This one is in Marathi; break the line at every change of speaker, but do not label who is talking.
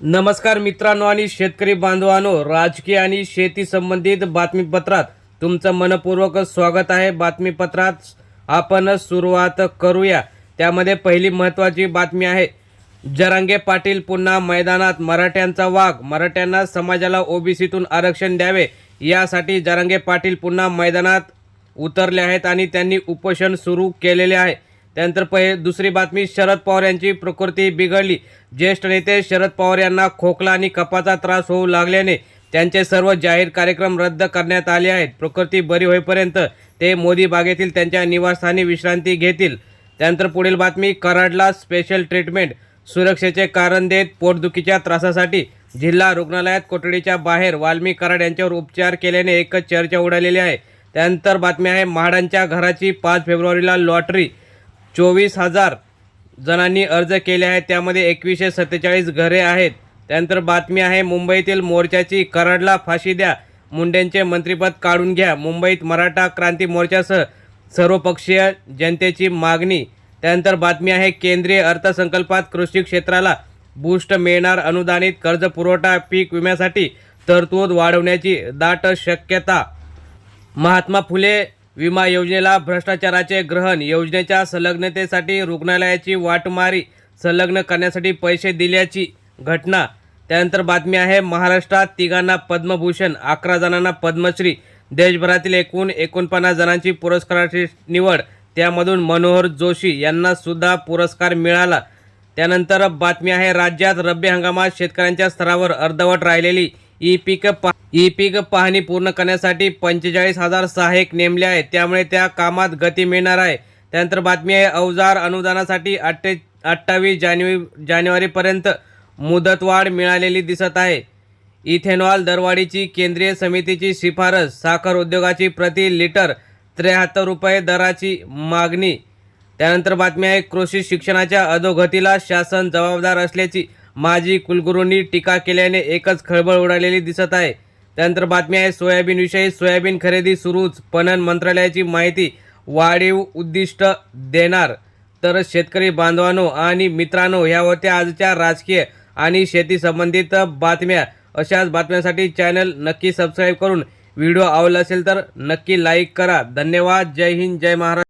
नमस्कार मित्रांनो आणि शेतकरी बांधवांनो राजकीय आणि शेती संबंधित बातमीपत्रात तुमचं मनपूर्वक स्वागत आहे. बातमीपत्रात आपण सुरुवात करूया. त्यामध्ये पहिली महत्त्वाची बातमी आहे. जरांगे पाटील पुन्हा मैदानात मराठ्यांचा वाघ मराठ्यांना समाजाला ओबीसीतून आरक्षण द्यावे यासाठी जरांगे पाटील पुन्हा मैदानात उतरले आहेत आणि त्यांनी उपोषण सुरू केलेले आहे. त्यानंतर पहि दुसरी बातमी शरद पवार यांची प्रकृती बिघडली. ज्येष्ठ नेते शरद पवार यांना खोकला आणि कपाचा त्रास होऊ लागल्याने त्यांचे सर्व जाहीर कार्यक्रम रद्द करण्यात आले आहेत. प्रकृती बरी होईपर्यंत ते मोदी बागेतील त्यांच्या निवासस्थानी विश्रांती घेतील. त्यानंतर पुढील बातमी कराडला स्पेशल ट्रीटमेंट सुरक्षेचे कारण देत पोटदुखीच्या त्रासासाठी जिल्हा रुग्णालयात कोठडीच्या बाहेर वाल्मी कराड यांच्यावर उपचार केल्याने एकच चर्चा उडालेली आहे. त्यानंतर बातमी आहे म्हाडांच्या घराची पाच फेब्रुवारीला लॉटरी चोवीस हजार जणांनी अर्ज केले आहेत. त्यामध्ये एकवीसशे सत्तेचाळीस घरे आहेत. त्यानंतर बातमी आहे मुंबईतील मोर्चाची कराडला फाशी द्या. मुंडेंचे मंत्रिपद काढून घ्या. मुंबईत मराठा क्रांती मोर्चासह सर्वपक्षीय जनतेची मागणी. त्यानंतर बातमी आहे केंद्रीय अर्थसंकल्पात कृषी क्षेत्राला बूस्ट मिळणार. अनुदानित कर्ज पुरवठा पीक विम्यासाठी तरतूद वाढवण्याची दाट शक्यता. महात्मा फुले विमा योजनेला भ्रष्टाचाराचे ग्रहण योजनेच्या संलग्नतेसाठी रुग्णालयाची वाटमारी संलग्न करण्यासाठी पैसे दिल्याची घटना. त्यानंतर बातमी आहे महाराष्ट्रात तिघांना पद्मभूषण अकरा जणांना पद्मश्री देशभरातील एकूण एकोणपन्नास जणांची पुरस्काराची निवड. त्यामधून मनोहर जोशी यांना सुद्धा पुरस्कार मिळाला. त्यानंतर बातमी आहे राज्यात रब्बी हंगामात शेतकऱ्यांच्या स्तरावर अर्धवट राहिलेली ई पीक पा ई पीक पाहणी पूर्ण करण्यासाठी पंचेचाळीस हजार सहाय्यक नेमले आहेत. त्यामुळे त्या कामात गती मिळणार आहे. त्यानंतर बातमी आहे अवजार अनुदानासाठी अठ्ठे अठ्ठावीस जानेवारी जानेवारीपर्यंत मुदतवाढ मिळालेली दिसत आहे. इथेनॉल दरवाढीची केंद्रीय समितीची शिफारस साखर उद्योगाची प्रति लिटर त्र्याहत्तर रुपये दराची मागणी. त्यानंतर बातमी आहे कृषी शिक्षणाच्या अधोगतीला शासन जबाबदार असल्याची माजी कुलगुरूंनी टीका केल्याने एकच खळबळ उडालेली दिसत आहे. त्यानंतर बातमी आहे सोयाबीनविषयी सोयाबीन खरेदी सुरूच. पणन मंत्रालयाची माहिती वाढीव उद्दिष्ट देणार. तर शेतकरी बांधवांनो आणि मित्रांनो ह्या होत्या आजच्या राजकीय आणि शेती संबंधित बातम्या. अशाच बातम्यांसाठी चॅनल नक्की सबस्क्राईब करून व्हिडिओ आवडला असेल तर नक्की लाईक करा. धन्यवाद. जय हिंद जय महाराष्ट्र.